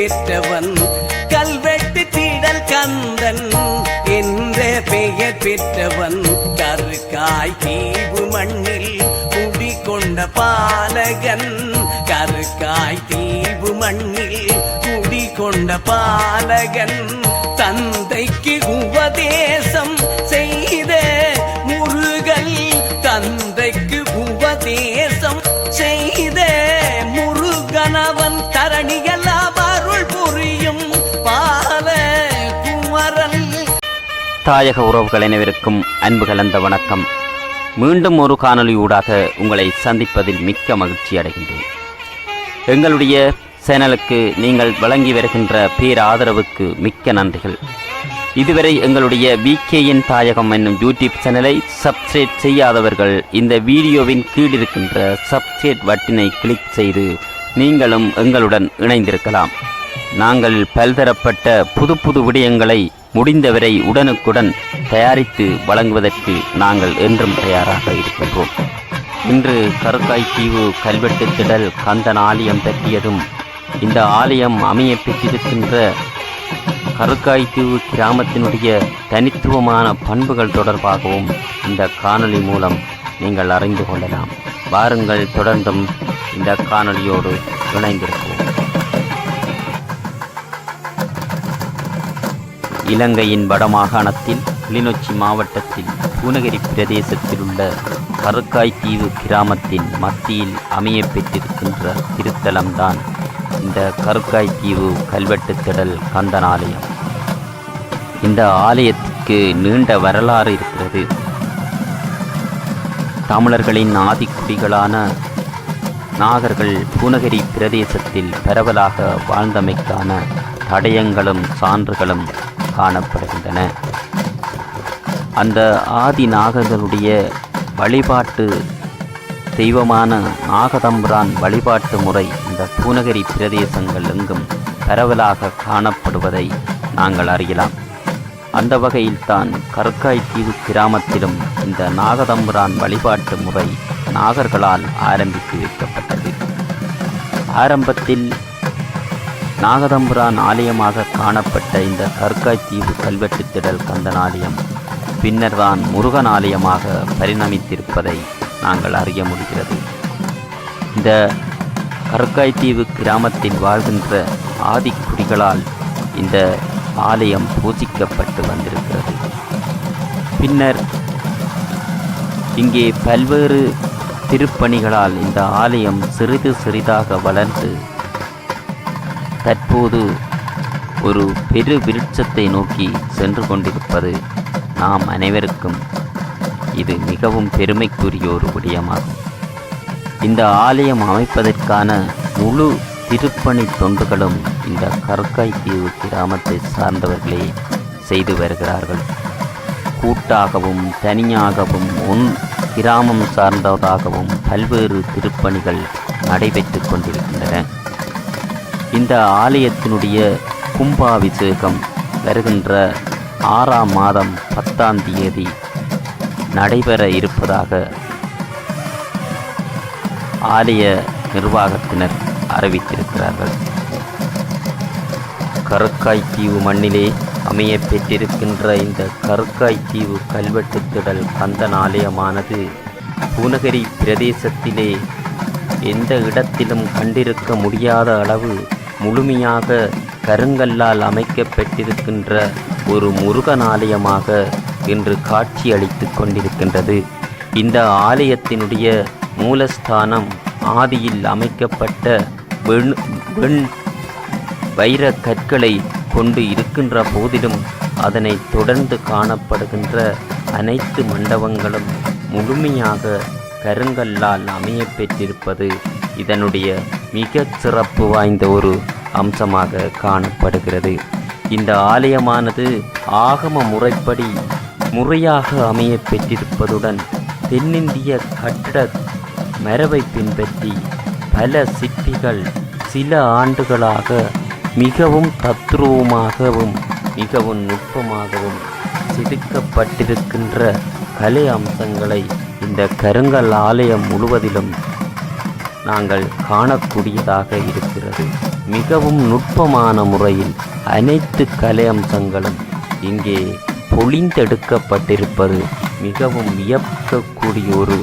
பெற்றவன் கல்வெட்டு தீடல் கந்தன். என்ற பெயர் பெற்றவன் கருக்காய் தீவு மண்ணில் குடிகொண்ட பாலகன். கருக்காய் தீவு மண்ணில் குடிகொண்ட பாலகன். தந்தைக்கு உபதேசம் தாயக உறவுகள் அனைவருக்கும் அன்பு கலந்த வணக்கம். மீண்டும் ஒரு காணொலியூடாக உங்களை சந்திப்பதில் மிக்க மகிழ்ச்சி அடைகின்றேன். எங்களுடைய சேனலுக்கு நீங்கள் வழங்கி வருகின்ற பேர் ஆதரவுக்கு மிக்க நன்றிகள். இதுவரை எங்களுடைய விகேஎன் தாயகம் என்னும் யூடியூப் சேனலை சப்ஸ்கிரைப் செய்யாதவர்கள் இந்த வீடியோவின் கீழ் இருக்கின்ற சப்ஸ்கிரைப் வட்டினை கிளிக் செய்து நீங்களும் எங்களுடன் இணைந்திருக்கலாம். நாங்கள் பல்தரப்பட்ட புது புது விடயங்களை முடிந்தவரை உடனுக்குடன் தயாரித்து வழங்குவதற்கு நாங்கள் என்றும் தயாராக இருக்கின்றோம். இன்று கருக்காய் தீவு கல்வெட்டு திடல் கந்தன் ஆலயம் பற்றியதும் இந்த ஆலயம் அமைய பெற்றிருக்கின்ற கருக்காய்த்தீவு கிராமத்தினுடைய தனித்துவமான பண்புகள் தொடர்பாகவும் இந்த காணொளி மூலம் நீங்கள் அறிந்து கொள்ளலாம். வாருங்கள் தொடர்ந்தும் இந்த காணொளியோடு இணைந்திருப்போம். இலங்கையின் வடமாகாணத்தில் கிளிநொச்சி மாவட்டத்தில் பூனகிரி பிரதேசத்தில் உள்ள கருக்காய்த்தீவு கிராமத்தின் மத்தியில் அமைய பெற்றிருக்கின்ற திருத்தலம்தான் இந்த கருக்காய்த்தீவு கல்வெட்டு திடல் கந்தன் ஆலயம் இந்த ஆலயத்திற்கு நீண்ட வரலாறு இருக்கிறது. தமிழர்களின் ஆதிக்குடிகளான நாகர்கள் பூனகிரி பிரதேசத்தில் பரவலாக வாழ்ந்தமைக்கான தடயங்களும் சான்றுகளும் காணப்படுகின்றன. அந்த ஆதி நாகர்களுடைய வழிபாட்டு தெய்வமான நாகதம்புரான் வழிபாட்டு முறை இந்த பூநகரி பிரதேசங்கள் எங்கும் பரவலாக காணப்படுவதை நாங்கள் அறியலாம். அந்த வகையில்தான் கற்காய்த்தீவு கிராமத்திலும் இந்த நாகதம்புரான் வழிபாட்டு முறை நாகர்களால் ஆரம்பித்து வைக்கப்பட்டது. ஆரம்பத்தில் நாகதம்புரான் ஆலயமாக காணப்பட்ட இந்த கற்காய்த்தீவு கல்வெட்டு திடல் கந்தன் ஆலயம் பின்னர்தான் முருகன் ஆலயமாக பரிணமித்திருப்பதை நாங்கள் அறிய முடிகிறது. இந்த கற்காய்த்தீவு கிராமத்தில் வாழ்கின்ற ஆதிக்குடிகளால் இந்த ஆலயம் பூஜிக்கப்பட்டு வந்திருக்கிறது. பின்னர் இங்கே பல்வேறு திருப்பணிகளால் இந்த ஆலயம் சிறிது சிறிதாக வளர்ந்து தற்போது ஒரு பெரு விருட்சத்தை நோக்கி சென்று கொண்டிருப்பது நாம் அனைவருக்கும் இது மிகவும் பெருமைக்குரிய ஒரு விடயமாகும். இந்த ஆலயம் அமைப்பதற்கான முழு திருப்பணி தொண்டுகளும் இந்த கற்காய்த்தீவு கிராமத்தை சார்ந்தவர்களே செய்து வருகிறார்கள். கூட்டாகவும் தனியாகவும் உன் கிராமம் சார்ந்ததாகவும் பல்வேறு திருப்பணிகள் நடைபெற்று கொண்டிருக்கின்றன. இந்த ஆலயத்தினுடைய கும்பாபிஷேகம் வருகின்ற ஆறாம் மாதம் பத்தாம் தேதி நடைபெற இருப்பதாக ஆலய நிர்வாகத்தினர் அறிவித்திருக்கிறார்கள். கருக்காய்த்தீவு மண்ணிலே அமைய பெற்றிருக்கின்ற இந்த கருக்காய்த்தீவு கல்வெட்டு திடல் கந்தன் ஆலயமானது பூனகிரி பிரதேசத்திலே எந்த இடத்திலும் கண்டிருக்க முடியாத அளவு முழுமையாக கருங்கல்லால் அமைக்கப்பட்டிருக்கின்ற ஒரு முருகன் ஆலயமாக இன்று காட்சியளித்து கொண்டிருக்கின்றது. இந்த ஆலயத்தினுடைய மூலஸ்தானம் ஆதியில் அமைக்கப்பட்ட வெண் வெண் வைர கற்களை கொண்டு இருக்கின்ற போதிலும் அதனை தொடர்ந்து காணப்படுகின்ற அனைத்து மண்டபங்களும் முழுமையாக கருங்கல்லால் அமைய பெற்றிருப்பது இதனுடைய மிகச் சிறப்பு வாய்ந்த ஒரு அம்சமாக காணப்படுகிறது. இந்த ஆலயமானது ஆகம முறைப்படி முறையாக அமைய பெற்றிருப்பதுடன் தென்னிந்திய கட்டிட மரபை பின்பற்றி பல சிற்பிகள் சில ஆண்டுகளாக மிகவும் தத்ரூபமாகவும் மிகவும் நுட்பமாகவும் செதுக்கப்பட்டிருக்கின்ற கலை அம்சங்களை இந்த கருங்கல் ஆலயம் முழுவதிலும் நாங்கள் காணக்கூடியதாக இருக்கிறது. மிகவும் நுட்பமான முறையில் அனைத்து கலை அம்சங்களும் இங்கே பொழிந்தெடுக்கப்பட்டிருப்பது மிகவும் வியக்கக்கூடிய ஒரு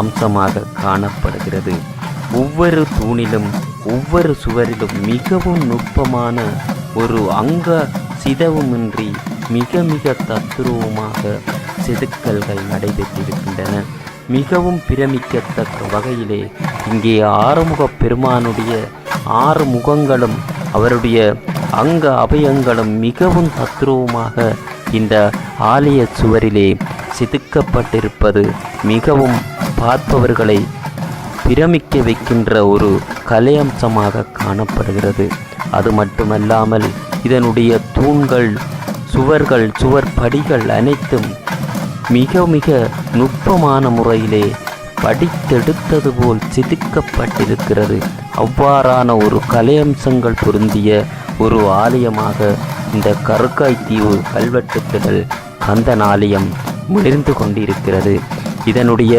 அம்சமாக காணப்படுகிறது. ஒவ்வொரு தூணிலும் ஒவ்வொரு சுவரிலும் மிகவும் நுட்பமான ஒரு அங்க சிதவுமின்றி மிக மிக தத்துருவமாக செதுக்கல்கள் நடைபெற்றிருக்கின்றன. மிகவும் பிரமிக்கத்தக்க வகையிலே இங்கே ஆறுமுகப் பெருமானுடைய ஆறு முகங்களும் அவருடைய அங்க அபயங்களும் மிகவும் தத்ரூபமாக இந்த ஆலய சுவரிலே செதுக்கப்பட்டிருப்பது மிகவும் பார்ப்பவர்களை பிரமிக்க வைக்கின்ற ஒரு கலையம்சமாக காணப்படுகிறது. அது மட்டுமல்லாமல் இதனுடைய தூண்கள் சுவர்கள் சுவர் படிகள் அனைத்தும் மிக மிக நுட்பமான முறையிலே படித்தெடுத்தது போல் செதுக்கப்பட்டிருக்கிறது அவ்வாறான ஒரு கலையம்சங்கள் பொருந்திய ஒரு ஆலயமாக இந்த கருக்காய் தீவு கல்வெட்டுத்திடல் கந்தன் ஆலயம் மிளிர்ந்து கொண்டிருக்கிறது. இதனுடைய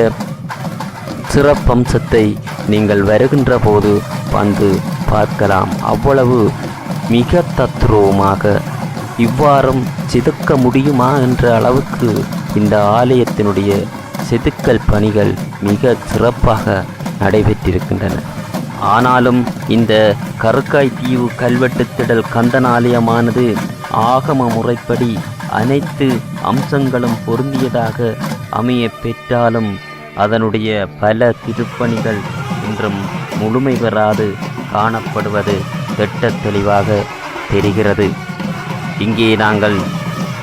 சிறப்பம்சத்தை நீங்கள் வருகின்ற போது வந்து பார்க்கலாம். அவ்வளவு மிக தத்ரூபமாக இவ்வாறும் சிதுக்க முடியுமா என்ற அளவுக்கு இந்த ஆலயத்தினுடைய செதுக்கல் பணிகள் மிக சிறப்பாக நடைபெற்றிருக்கின்றன. ஆனாலும் இந்த கருக்காய் தீவு கல்வெட்டுத்திடல் கந்தன் ஆலயமானது ஆகம முறைப்படி அனைத்து அம்சங்களும் பொருந்தியதாக அமைய பெற்றாலும் அதனுடைய பல திருப்பணிகள் இன்றும் முழுமை பெறாது காணப்படுவது திட்ட தெளிவாக தெரிகிறது. இங்கே நாங்கள்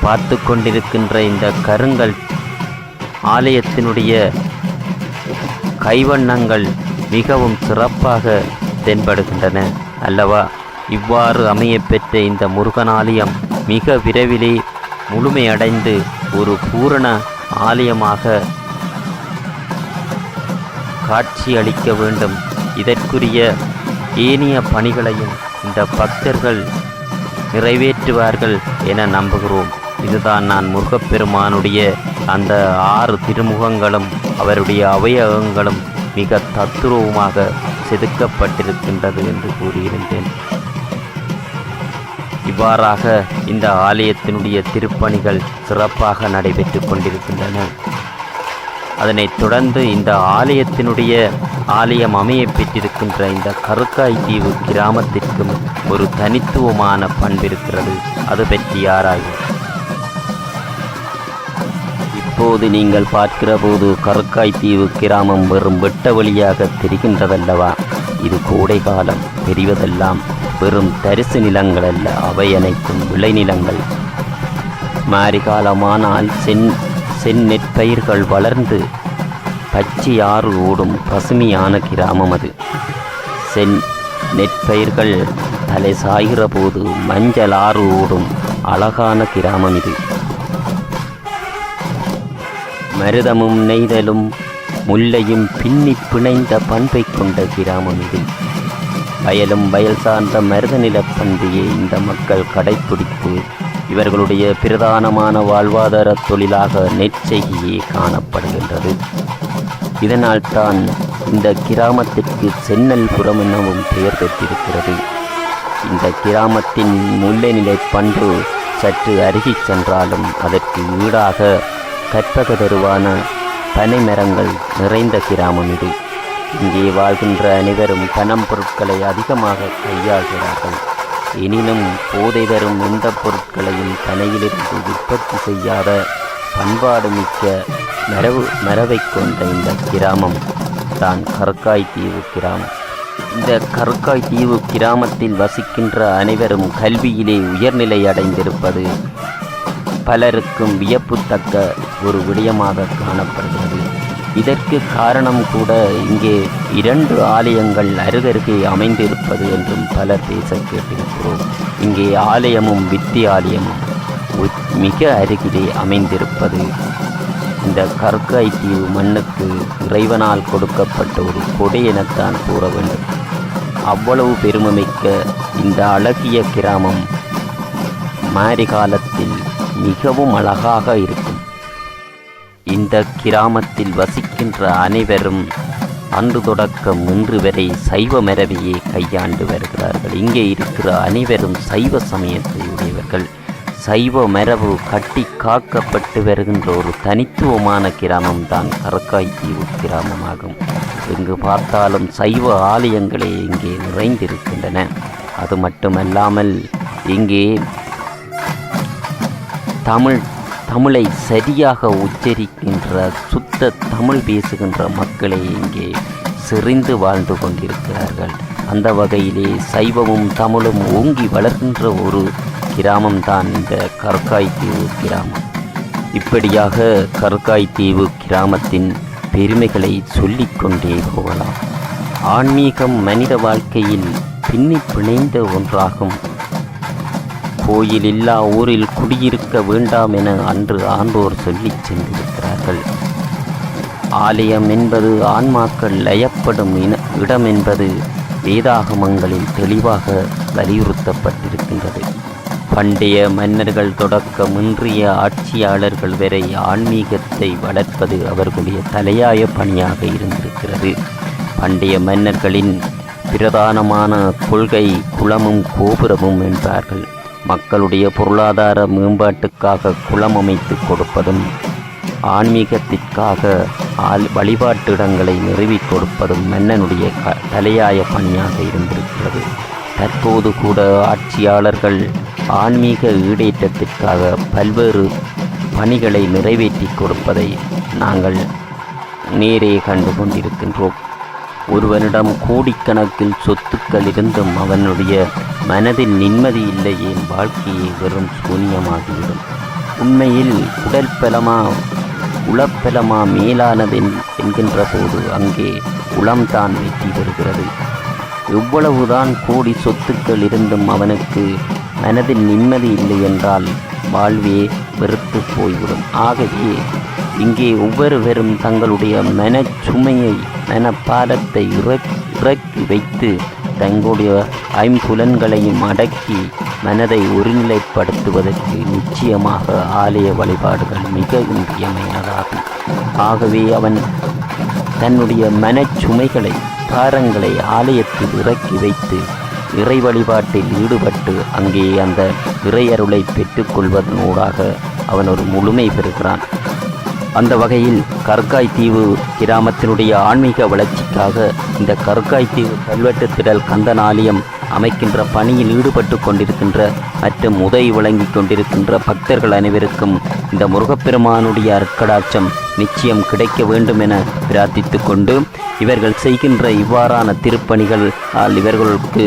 பார்த்து கொண்டிருக்கின்ற இந்த கருங்கல் ஆலயத்தினுடைய கைவண்ணங்கள் மிகவும் சிறப்பாக தென்படுகின்றன அல்லவா? இவ்வாறு அமையப்பெற்ற இந்த முருகன் ஆலயம் மிக விரைவிலே முழுமையடைந்து ஒரு பூரண ஆலயமாக காட்சி அளிக்க வேண்டும். இதற்குரிய ஏனைய பணிகளையும் இந்த பக்தர்கள் நிறைவேற்றுவார்கள் என நம்புகிறோம். இதுதான் நான் முருகப்பெருமானுடைய அந்த ஆறு திருமுகங்களும் அவருடைய அவயவங்களும் மிக தத்துருவமாக செதுக்கப்பட்டிருக்கின்றது என்று கூறியிருந்தேன். இவ்வாறாக இந்த ஆலயத்தினுடைய திருப்பணிகள் சிறப்பாக நடைபெற்று கொண்டிருக்கின்றன. அதனைத் தொடர்ந்து இந்த ஆலயத்தினுடைய ஆலயம் அமைய பெற்றிருக்கின்ற இந்த கருக்காய் தீவு கிராமத்திற்கும் ஒரு தனித்துவமான பண்பிருக்கிறது. அது பற்றி ஆராய்வோம் இப்போது நீங்கள் பார்க்கிற போது கருக்காய் தீவு கிராமம் வெறும் வெட்ட வழியாக தெரிகின்றதல்லவா? இது கோடை காலம் தெரிவதெல்லாம் வெறும் தரிசு நிலங்கள் அல்ல அவை அனைத்தும் விளைநிலங்கள் மாரிகாலமானால் சென் செந்நெற்பயிர்கள் வளர்ந்து பச்சை ஆறு ஓடும் பசுமையான கிராமம் அது. சென் நெற்பயிர்கள் தலை சாய்கிற போது மஞ்சள் ஆறு ஓடும் அழகான கிராமம் இது. மருதமும் நெய்தலும் முல்லையும் பின்னி பிணைந்த பண்பை கொண்ட கிராமம் இது வயலும் வயல் சார்ந்த மருத நிலப்பண்பையே இந்த மக்கள் கடைப்பிடித்து இவர்களுடைய பிரதானமான வாழ்வாதார தொழிலாக நெற்செய்கையே காணப்படுகின்றது. இதனால் தான் இந்த கிராமத்திற்கு சென்னல்புரம் எனவும் பெயர் பெற்றிருக்கிறது. இந்த கிராமத்தின் முல்லை நிலை பண்பு சற்று அருகிச் சென்றாலும் அதற்கு ஈடாக கற்பக தருவான பனை மரங்கள் நிறைந்த கிராமம் இது இங்கே வாழ்கின்ற அனைவரும் பணம் பொருட்களை அதிகமாக கையாள்கிறார்கள். எனினும் போதை தரும் எந்த பொருட்களையும் பனையிலிருந்து உற்பத்தி செய்யாத பண்பாடு மிக்க மரபு மரபை கொண்ட இந்த கிராமம் தான் கற்காய் தீவு கிராமம். இந்த கற்காய் தீவு கிராமத்தில் வசிக்கின்ற அனைவரும் கல்வியிலே உயர்நிலை அடைந்திருப்பது பலருக்கும் வியப்புத்தக்க ஒரு விடயமாக காணப்படுகிறது. இதற்கு காரணம் கூட இங்கே இரண்டு ஆலயங்கள் அருகருகே அமைந்திருப்பது என்றும் பலர் பேச கேட்டிருக்கிறோம். இங்கே ஆலயமும் வித்தி ஆலயமும் மிக அருகிலே அமைந்திருப்பது. இந்த கற்கை தீவு மண்ணுக்கு இறைவனால் கொடுக்கப்பட்ட ஒரு கொடை எனத்தான் கூற வேண்டும். அவ்வளவு பெருமைமிக்க இந்த அழகிய கிராமம் மாரி காலத்தில் மிகவும் அழகாக இருக்கும். இந்த கிராமத்தில் வசிக்கின்ற அனைவரும் அன்று தொடக்கம் இன்று வரை சைவ மரபையே கையாண்டு வருகிறார்கள். இங்கே இருக்கிற அனைவரும் சைவ சமயத்தை உடையவர்கள். சைவ மரபு கட்டி காக்கப்பட்டு வருகின்ற ஒரு தனித்துவமான கிராமம்தான் கரக்காய்த்தீவு கிராமமாகும். எங்கு பார்த்தாலும் சைவ ஆலயங்களே இங்கே நிறைந்திருக்கின்றன. அது மட்டுமல்லாமல் இங்கே தமிழ் தமிழை சரியாக உச்சரிக்கின்ற சுத்த தமிழ் பேசுகின்ற மக்களே இங்கே செறிந்து வாழ்ந்து கொண்டிருக்கிறார்கள். அந்த வகையிலே சைவமும் தமிழும் ஓங்கி வளர்கின்ற ஒரு கிராமம்தான் இந்த கற்காய்த்தீவு கிராமம். இப்படியாக கற்காய்த்தீவு கிராமத்தின் பெருமைகளை சொல்லிக்கொண்டே போகலாம். ஆன்மீகம் மனித வாழ்க்கையில் பின்னி பிணைந்த ஒன்றாகும் கோயில் இல்லா ஊரில் குடியிருக்க வேண்டாம் என அன்று ஆண்டோர் சொல்லிச் சென்றிருக்கிறார்கள். ஆலயம் என்பது ஆன்மாக்கள் லயப்படும் இன இடம் என்பது வேதாகமங்களில் தெளிவாக வலியுறுத்தப்பட்டிருக்கின்றது. பண்டைய மன்னர்கள் தொடக்கம் இன்றைய ஆட்சியாளர்கள் வரை ஆன்மீகத்தை வளர்ப்பது அவர்களுடைய தலையாய பணியாக இருந்திருக்கிறது. பண்டைய மன்னர்களின் பிரதானமான கொள்கை குளமும் கோபுரமும் என்பார்கள். மக்களுடைய பொருளாதார மேம்பாட்டுக்காக குளம் அமைத்து கொடுப்பதும் ஆன்மீகத்திற்காக ஆள் வழிபாட்டு இடங்களை நிறுவி கொடுப்பதும் மன்னனுடைய க தலையாய பணியாக இருந்திருக்கிறது. தற்போது கூட ஆட்சியாளர்கள் ஆன்மீக ஈடேற்றத்திற்காக பல்வேறு பணிகளை நிறைவேற்றி கொடுப்பதை நாங்கள் நேரே கண்டு கொண்டிருக்கின்றோம். ஒருவனிடம் கோடிக்கணக்கில் சொத்துக்கள் இருந்தும் அவனுடைய மனதில் நிம்மதி இல்லை என் வாழ்க்கையை வெறும் சூன்யமாகிவிடும். உண்மையில் உடல் பலமா உளப்பலமா மேலானது என்கின்ற போது அங்கே உளம்தான் வெற்றி பெறுகிறது. எவ்வளவுதான் கோடி சொத்துக்கள் இருந்தும் அவனுக்கு மனதில் நிம்மதி இல்லை என்றால் வாழ்வே வெறுத்து போய்விடும். ஆகவே இங்கே ஒவ்வொருவரும் தங்களுடைய மனச்சுமையை மனப்பாரத்தை இறக்- இறக்கி வைத்து தங்களுடைய ஐம்புலன்களையும் அடக்கி மனதை ஒருநிலைப்படுத்துவதற்கு நிச்சயமாக ஆலய வழிபாடுகள் மிக இன்றியமையாதாகும் ஆகவே அவன் தன்னுடைய மனச்சுமைகளை பாரங்களை ஆலயத்தில் இறக்கி வைத்து இறை வழிபாட்டில் ஈடுபட்டு அங்கே அந்த இறையருளை பெற்றுக்கொள்வதனூடாக அவன் ஒரு முழுமை பெறுகிறான். அந்த வகையில் கற்காய் தீவு கிராமத்தினுடைய ஆன்மீக வளர்ச்சிக்காக இந்த கற்காய் தீவு கல்வெட்டு திடல் கந்தனாலயம் அமைக்கின்ற பணியில் ஈடுபட்டு கொண்டிருக்கின்ற மற்றும் உதவி வழங்கி கொண்டிருக்கின்ற பக்தர்கள் அனைவருக்கும் இந்த முருகப்பெருமானுடைய அற்கடாட்சம் நிச்சயம் கிடைக்க வேண்டும் என பிரார்த்தித்து கொண்டு இவர்கள் செய்கின்ற இவ்வாறான திருப்பணிகள் ஆல் இவர்களுக்கு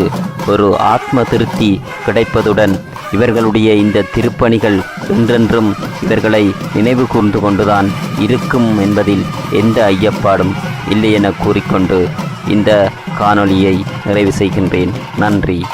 ஒரு ஆத்ம திருப்தி கிடைப்பதுடன் இவர்களுடைய இந்த திருப்பணிகள் என்றென்றும் இவர்களை நினைவு கூர்ந்து கொண்டுதான் இருக்கும் என்பதில் எந்த ஐயப்பாடும் இல்லை என கூறிக்கொண்டு இந்த காணொளியை நிறைவு செய்கின்றேன். நன்றி.